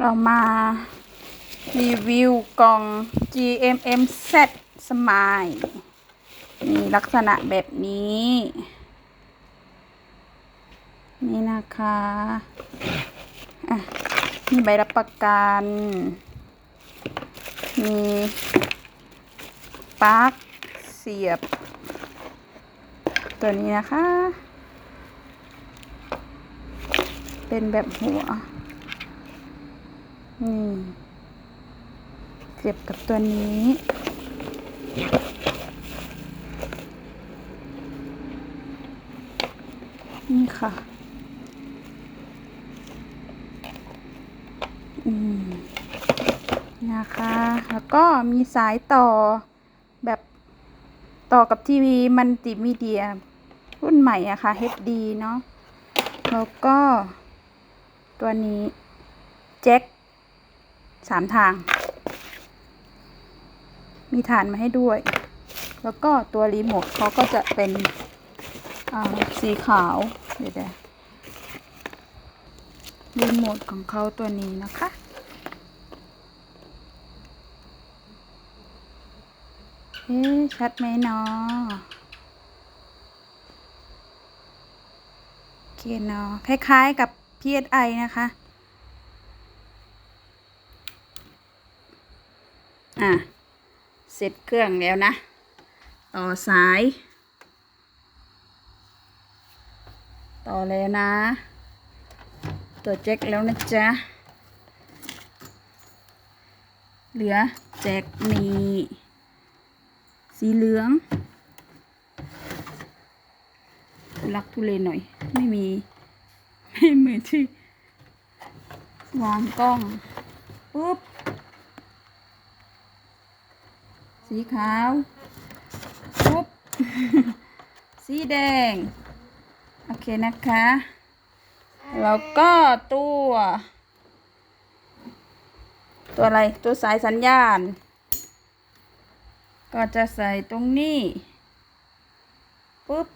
เรามารีวิวกล่อง GMM Z Smile มีลักษณะแบบนี้ นี่นะคะอะมีใบรับประกัน มีปลั๊กเสียบ ตัวนี้นะคะ เป็นแบบหัว นี่เสียบกับตัวนี้นี่ค่ะ อืม นะคะ แล้วก็มีสายต่อแบบต่อกับทีวีมันติมีเดีย รุ่นใหม่อะค่ะ HD เนาะ แล้วก็ตัวนี้ แจ็ค สามทาง มีฐานมาให้ด้วย แล้วก็ตัวรีโมทเขาก็จะเป็นอ่าสีขาวเดี๋ยวรีโมทของเขาตัวนี้นะคะเอ๊ชัดไหมเนาะโอเคเนาะคล้ายๆกับ PSI นะคะ อะ เสร็จเครื่องแล้วนะ ต่อสาย ต่อแล้วนะ ตัวแจ็คแล้วนะจ๊ะ เหลือแจ็คนี่สีเหลืองทุลักทุเลหน่อย ไม่มี ไม่เหมือนที่วางกล้องปุ๊บ สีขาวปุ๊บ สีแดง โอเคนะคะ แล้วก็ตัว ตัวอะไร ตัวสายสัญญาณ ก็จะใส่ตรงนี้ปุ๊บ